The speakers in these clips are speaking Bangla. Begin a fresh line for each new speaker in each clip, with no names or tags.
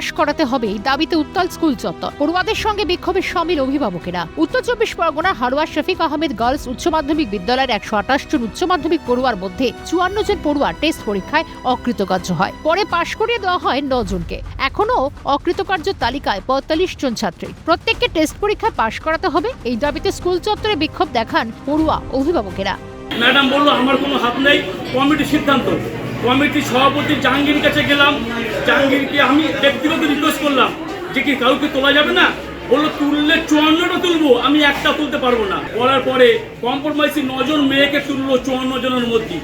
পাশ করাতে হবে এই দাবিতে উত্তাল স্কুল চত্বর। পড়ুয়াদের সঙ্গে বিক্ষোভে সামিল অভিভাবকেরা। উত্তর চব্বিশ পরগনার হারোয়া শফিক আহমেদ গার্লস উচ্চ মাধ্যমিক বিদ্যালয়ের একশো আঠাশ জন উচ্চ মাধ্যমিক পড়ুয়ার মধ্যে চুয়ান্ন জন পড়ুয়া টেস্ট পরীক্ষায় অকৃতকার্য হয়। পরে পাশ করিয়ে দেওয়া হয় ন জনকে। এখনও অকৃতকার্য তালিকায় পঁয়তাল্লিশ জন ছাত্রী। প্রত্যেককে টেস্ট পরীক্ষায় পাশ করাতে হবে। এই দাবিতে স্কুল চত্বরে বিক্ষোভ দেখান পড়ুয়া অভিভাবকেরা।
ম্যাডাম বলল, আমার কোনো হাত নেই। কমিটির সিদ্ধান্ত। কমিটির সভাপতি জাহাঙ্গীর কাছে গেলাম। জাহাঙ্গীরকে আমি ব্যক্তিগত রিকোয়েস্ট করলাম যে কি কাউকে তোলা যাবে না? বলল, তুললে চুয়ান্নটা তুলবো, আমি একটা তুলতে পারব না। বলার পরে কম্প্রোমাইসি নজন মেয়েকে তুললো চুয়ান্ন জনের মধ্যে।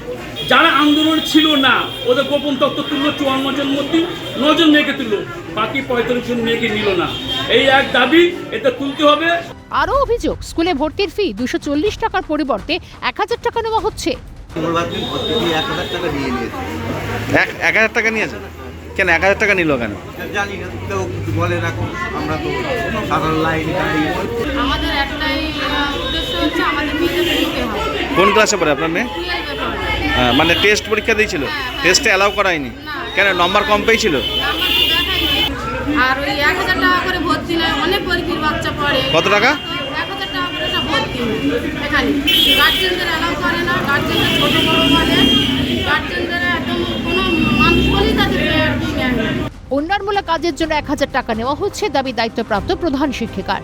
যারা আন্দোলন ছিল না, ওদের গোপন তত্ত্ব তুললো চুয়ান্ন জন মধ্যে, নজন মেয়েকে তুললো। বাকি পঁয়তাল্লিশ জন মেয়েকে নিল না। এই এক দাবি, এটা তুলতে হবে।
আরও অভিযোগ, স্কুলে ভর্তির ফি দুশো টাকার পরিবর্তে এক হাজার টাকা নেওয়া হচ্ছে।
এক হাজার টাকা নিয়ে নিয়েছে।
এক এক হাজার টাকা নিয়েছে? কেন এক হাজার টাকা নিল কেন?
জানি না কেউ কিছু বলে না আমরা তো সাধারণ লাইনে
আমাদের একটাই উদ্দেশ্য হচ্ছে আমাদের মেয়েদের নিতে হবে।
কোন ক্লাসে পড়ে আপনার মেয়ে? হ্যাঁ, মানে টেস্ট পরীক্ষা দিয়েছিল। টেস্টে অ্যালাউ করা হয়নি কেন? নম্বর কম পেয়েছিল?
নাম্বার তো দেখাইনি আর ওই এক হাজার টাকা করে ভর্তি অনেক গরিবের বাচ্চা পড়ে।
কত টাকা?
করে এখানে গার্জেনদের অ্যালাউ করে না গার্জেনদের ছোট বড় বলে। গার্জেনদের একদম কোনো মানুষ বলেই তাদের
উন্নয়নমূলক কাজের জন্য এক হাজার টাকা নেওয়া হচ্ছে দাবি দায়িত্বপ্রাপ্ত প্রধান শিক্ষিকার।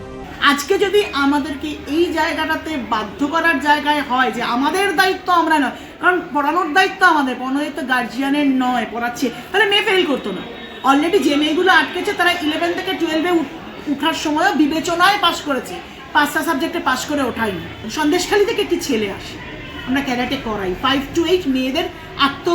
আজকে যদি আমাদেরকে এই জায়গাটাতে বাধ্য করার জায়গায় হয় যে আমাদের দায়িত্ব আমরা নয় কারণ পড়ানোর দায়িত্ব আমাদের পড়ানোর দায়িত্ব গার্জিয়ানের নয় পড়াচ্ছে। তাহলে মেয়ে ফেল করতো না। অলরেডি যে মেয়েগুলো আটকেছে তারা ইলেভেন থেকে টুয়েলভে উঠার সময়ও বিবেচনায় পাশ করেছে। পাঁচটা সাবজেক্টে পাশ করে ওঠায়নি সন্দেশখালি থেকে একটি ছেলে আসে। আমরা ক্যারাটে করাই। ফাইভ টু এইট মেয়েদের আত্ম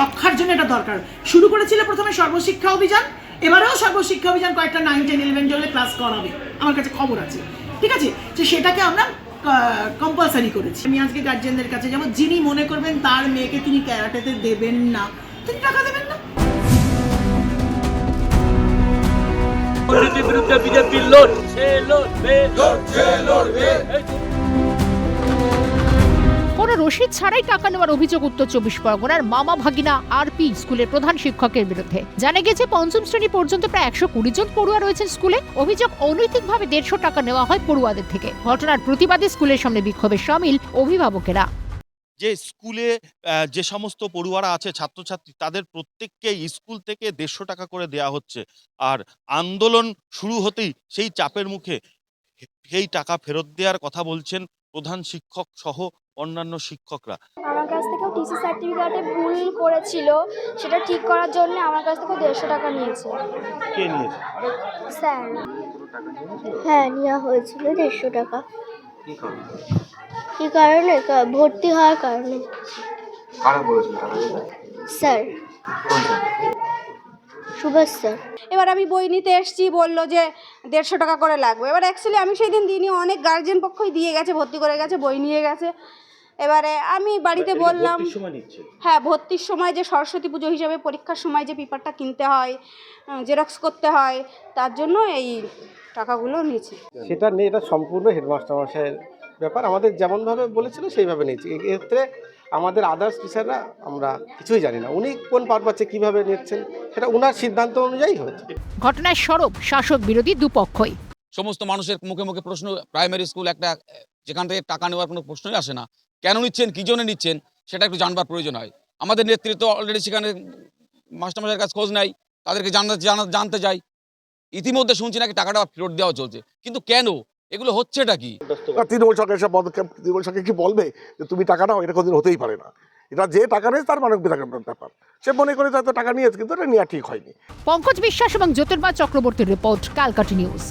রক্ষার জন্য এটা দরকার। শুরু করেছিল প্রথমে সর্বশিক্ষা অভিযান, এবারেও সর্বশিক্ষা অভিযান কয়েকটা নাইন টেন ইলেভেন জলে ক্লাস করাবে। আমার কাছে খবর আছে। ঠিক আছে? যে সেটাকে আমরা কম্পালসারি করেছি। আমি আজকে গার্জেনদের কাছে যাব। যিনি মনে করবেন তার মেয়েকে তিনি ক্যারাটেতে দেবেন না, তিনি টাকা দেবেন না।
দুর্নীতির বিরুদ্ধে বিজেপি লড়ছে লড়বে
কোনো রসিদ ছাড়াই টাকা নেওয়ার অভিযোগ উত্তর চব্বিশ পরগনার মামা ভাগিনা আরপি স্কুলের প্রধান শিক্ষকের বিরুদ্ধে। জানা গেছে পঞ্চম শ্রেণি পর্যন্ত প্রায় একশো কুড়ি জন পড়ুয়া রয়েছেন স্কুলে। অভিযোগ অনৈতিকভাবে দেড়শো টাকা নেওয়া হয় পড়ুয়াদের থেকে। ঘটনার প্রতিবাদে স্কুলের সামনে বিক্ষোভে সামিল অভিভাবকেরা।
যে স্কুলে যে সমস্ত পড়ুয়ারা আছে ছাত্রছাত্রী তাদের প্রত্যেককে স্কুল থেকে দেড়শো টাকা করে দেয়া হচ্ছে। আর আন্দোলন শুরু হতেই সেই চাপের মুখে সেই টাকা ফেরত দেওয়ার কথা বলছেন প্রধান শিক্ষক সহ অন্যান্য শিক্ষকরা।
আমার কাছ থেকেও টিসি সার্টিফিকেটে ভুল করেছিল। সেটা ঠিক করার জন্য আমার কাছ থেকেও দেড়শো টাকা নিয়েছে।
কে নিয়েছে?
স্যার। হ্যাঁ নেওয়া হয়েছিল দেড়শো টাকা।
কি
কারণে ভর্তি হওয়ার কারণে।
কারা বলেছিল
স্যার? সুভাষ স্যার।
এবার আমি বই নিতে এসেছি বলল যে দেড়শো টাকা করে লাগবে। এবার অ্যাকচুয়ালি আমি সেই দিন দিনই অনেক গার্জেন পক্ষই দিয়ে গেছে ভর্তি করে গেছে বই নিয়ে গেছে। এবারে আমি বাড়িতে বললাম হ্যাঁ ভর্তির সময় যে সরস্বতী পুজো হিসাবে পরীক্ষার সময় যে পেপারটা কিনতে হয় জেরক্স করতে হয় তার জন্য এই টাকাগুলো নিয়েছি।
সেটা নিয়ে এটা সম্পূর্ণ হেডমাস্টার মশাইয়ের ব্যাপার আমাদের যেমনভাবে বলেছিল সেইভাবে নিয়েছি। এক্ষেত্রে আমাদের আদার্স টিচাররা আমরা কিছুই জানি না। উনি কোন পারপাসে কীভাবে নিচ্ছেন সেটা ওনার সিদ্ধান্ত অনুযায়ী হয়েছে।
ঘটনায় সরব শাসক বিরোধী দুপক্ষই।
সমস্ত মানুষের মুখে মুখে প্রশ্ন প্রাইমারি স্কুল একটা যেখান থেকে টাকা নেওয়ার কোনো প্রশ্নই আসে না। কেন নিচ্ছেন কী জন্য নিচ্ছেন সেটা একটু জানবার প্রয়োজন হয়। আমাদের নেতৃত্ব অলরেডি সেখানে মাস্টারমশাইয়ের কাছে খোঁজ নাই তাদেরকে জানা জানা- জানতে যাই ইতিমধ্যে শুনছি নাকি টাকাটা ফেরত দেওয়া চলছে। কিন্তু কেন? এগুলো হচ্ছেটা কি?
তৃণমূল সরকার এসব পদক্ষেপ তৃণমূল সরকার কি বলবে যে তুমি টাকা নাও এটা কোনোদিন হতেই পারে না। এটা যে টাকা নেই তার মানব ব্যাপার সে মনে করে হয়তো টাকা নিয়েছে কিন্তু এটা নেওয়া ঠিক হয়নি।
পঙ্কজ বিশ্বাস এবং জ্যোতির্মা চক্রবর্তীর রিপোর্ট ক্যালকাটি নিউজ।